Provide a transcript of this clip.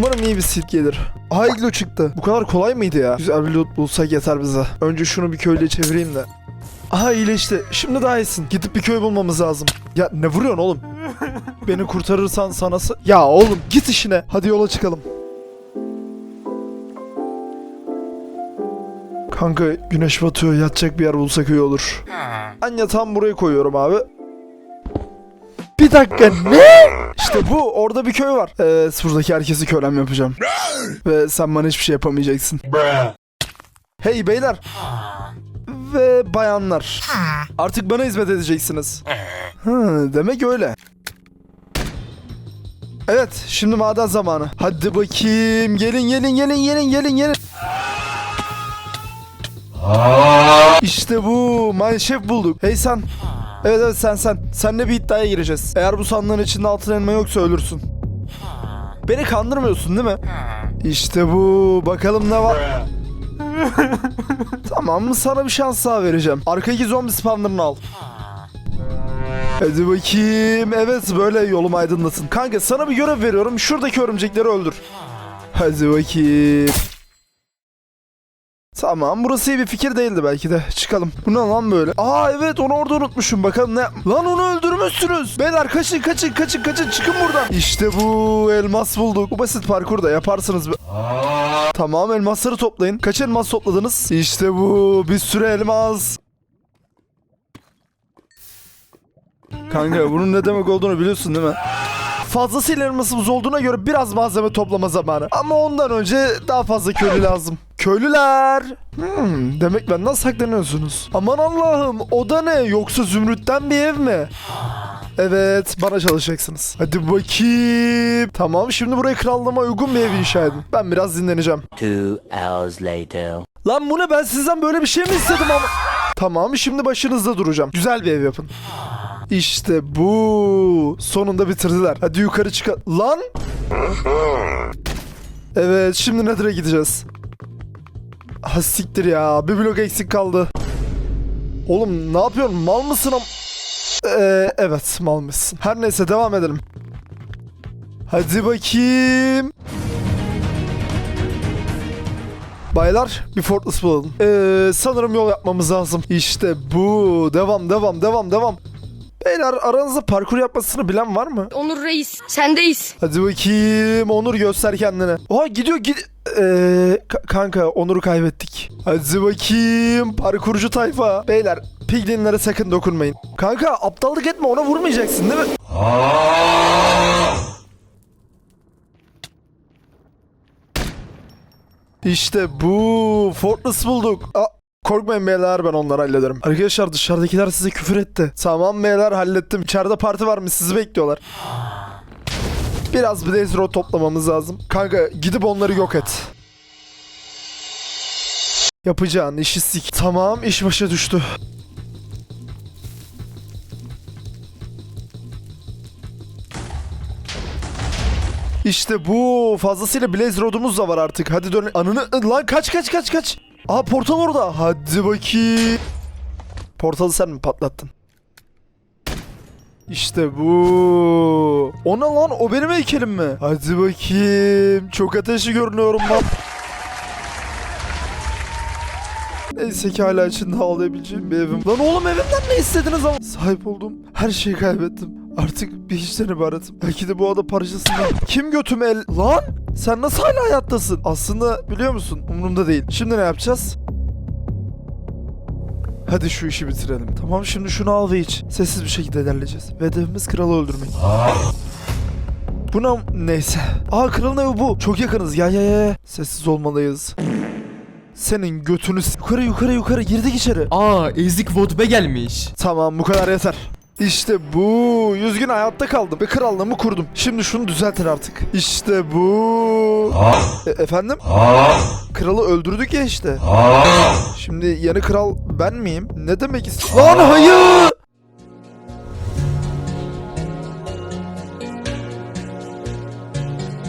Umarım iyi bir silk gelir. Aha iglo çıktı. Bu kadar kolay mıydı ya? Güzel bir loot bulsak yeter bize. Önce şunu bir köyle çevireyim de. Aha iyileşti. Şimdi daha iyisin. Gidip bir köy bulmamız lazım. Ya ne vuruyorsun oğlum? Beni kurtarırsan sana... sa- Ya oğlum git işine. Hadi yola çıkalım. Kanka güneş batıyor. Yatacak bir yer bulsak iyi olur. Ben yatağımı buraya koyuyorum abi. Bir dakika ne? İşte bu orada bir köy var. Evet buradaki herkesi kölem yapacağım. Ve sen bana hiçbir şey yapamayacaksın. Hey beyler. Ve bayanlar. Artık bana hizmet edeceksiniz. Hı, demek öyle. Evet şimdi maden zamanı. Hadi bakayım. Gelin gelin gelin gelin gelin gelin. İşte bu. Mineshaft bulduk. Hey sen. Evet evet sen sen. Seninle bir iddiaya gireceğiz. Eğer bu sandığın içinde altın elma yoksa ölürsün. Beni kandırmıyorsun değil mi? İşte bu. Bakalım ne var. tamam mı sana bir şans daha vereceğim. Arkadaki zombi spawner'ını al. Hadi bakayım. Evet böyle yolum aydınlasın. Kanka sana bir görev veriyorum. Şuradaki örümcekleri öldür. Hadi bakayım. Tamam burası iyi bir fikir değildi belki de. Çıkalım. Bu ne lan böyle? Aa evet onu orada unutmuşum. Bakalım ne? Lan onu öldürmüşsünüz. Beyler kaçın kaçın kaçın kaçın çıkın buradan. İşte bu elmas bulduk. Bu basit parkurda yaparsınız. be- Tamam elmasları toplayın. Kaç elmas topladınız? İşte bu bir sürü elmas. Kanka bunun ne demek olduğunu biliyorsun değil mi? Fazlasıyla elmasımız olduğuna göre biraz malzeme toplama zamanı. Ama ondan önce daha fazla köylü lazım. Köylüler! Hmm, demek benden saklanıyorsunuz. Aman Allah'ım o da ne? Yoksa zümrütten bir ev mi? Evet bana çalışacaksınız. Hadi bakayım. Tamam şimdi buraya krallığıma uygun bir ev inşa edin. Ben biraz dinleneceğim. Two hours later. Lan bu ne ben sizden böyle bir şey mi istedim ama? Tamam şimdi başınızda duracağım. Güzel bir ev yapın. İşte bu. Sonunda bitirdiler. Hadi yukarı çıkalım. Lan! Evet şimdi Nether'a gideceğiz. Ha siktir ya. Bir blok eksik kaldı. Oğlum ne yapıyorsun? Mal mısın. Ee, evet mal mısın. Her neyse devam edelim. Hadi bakayım. Baylar bir Fortress bulalım. Ee, sanırım yol yapmamız lazım. İşte bu. Devam devam devam devam. Beyler aranızda parkur yapmasını bilen var mı? Onur Reis sendeyiz. Hadi bakayım Onur göster kendini. Oha gidiyor gid... Ee, ka- kanka Onur'u kaybettik. Hadi bakayım parkurcu tayfa. Beyler piglinlere sakın dokunmayın. Kanka aptallık etme ona vurmayacaksın değil mi? İşte bu Fortress bulduk. Aa, korkmayın beyler ben onları hallederim. Arkadaşlar dışarıdakiler size küfür etti. Tamam beyler hallettim. İçeride parti varmış sizi bekliyorlar. Biraz Blaze Road toplamamız lazım. Kanka gidip onları yok et. Yapacağın işi sik. Tamam iş başa düştü. İşte bu fazlasıyla Blaze Road'umuz da var artık. Hadi dön. Ananı lan kaç kaç kaç kaç. Aa portal orada. Hadi bakayım. Portalı sen mi patlattın? İşte bu. O ne lan? O benim heykelim mi? Hadi bakayım. Çok ateşli görünüyorum lan. Neyse ki hala içinde ağlayabileceğim bir evim. Lan oğlum evimden ne istediniz ama? Sahip olduğum her şeyi kaybettim. Artık bir hiçten ibaretim. Belki de bu ada parçasından. Kim götüm el... Lan! Sen nasıl hala hayattasın? Aslında biliyor musun? Umurumda değil. Şimdi ne yapacağız? Hadi şu işi bitirelim. Tamam şimdi şunu al ve iç. Sessiz bir şekilde ilerleyeceğiz. Ve hedefimiz kralı öldürmek. Bu ne? Neyse. Aa kralın evi bu. Çok yakınız. Ya ya ya. Sessiz olmalıyız. Senin götünü... s- Yukarı yukarı yukarı girdik içeri. Aa ezik vodbe gelmiş. Tamam bu kadar yeter. İşte bu. 100 gün hayatta kaldım ve krallığımı kurdum. Şimdi şunu düzeltin artık. İşte bu. E- efendim? Kralı öldürdük ya işte. Şimdi yeni kral ben miyim? Ne demek istiyorsun? Lan hayır!